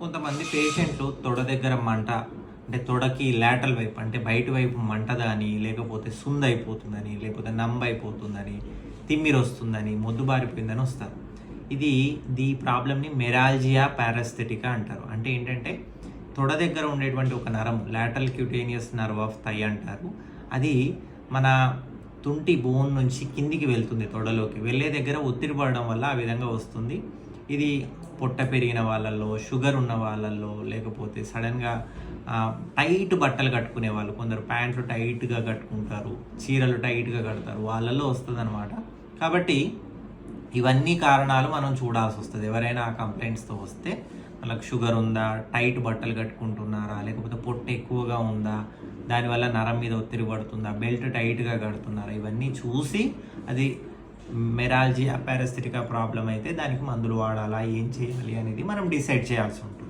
కొంతమంది పేషెంట్లు తొడ దగ్గర మంట అంటే తొడకి లాటల్ వైపు అంటే బయట వైపు మంటదని లేకపోతే సుంద అయిపోతుందని లేకపోతే నంబ అయిపోతుందని తిమ్మిరి వస్తుందని మొద్దుబారిపోయిందని వస్తారు. ఇది ఈ ప్రాబ్లమ్ని మెరాల్జియా పారాస్థెటికా అంటారు. అంటే ఏంటంటే తొడ దగ్గర ఉండేటువంటి ఒక నరం lateral cutaneous nerve of thigh అంటారు. అది మన తుంటి బోన్ నుంచి కిందికి వెళ్తుంది తొడలోకి. వెళ్ళే దగ్గర ఒత్తిడి పడడం వల్ల ఆ విధంగా వస్తుంది. ఇది పొట్ట పెరిగిన వాళ్ళల్లో షుగర్ ఉన్న వాళ్ళల్లో లేకపోతే సడన్గా టైట్ బట్టలు కట్టుకునే వాళ్ళు కొందరు ప్యాంట్లు టైట్గా కట్టుకుంటారు చీరలు టైట్గా కడతారు వాళ్ళల్లో వస్తుంది కాబట్టి ఇవన్నీ కారణాలు మనం చూడాల్సి వస్తుంది. ఎవరైనా ఆ కంప్లైంట్స్తో వస్తే వాళ్ళకి షుగర్ ఉందా టైట్ బట్టలు కట్టుకుంటున్నారా లేకపోతే పొట్ట ఎక్కువగా ఉందా దానివల్ల నరం మీద ఒత్తిడి పడుతుందా బెల్ట్ టైట్గా కడుతున్నారా ఇవన్నీ చూసి అది మెరాలజీ పారాస్థిటికా ప్రాబ్లం అయితే దానికి మందులు వాడాలా ఏం చేయాలి అనేది మనం డిసైడ్ చేయాల్సి ఉంటుంది.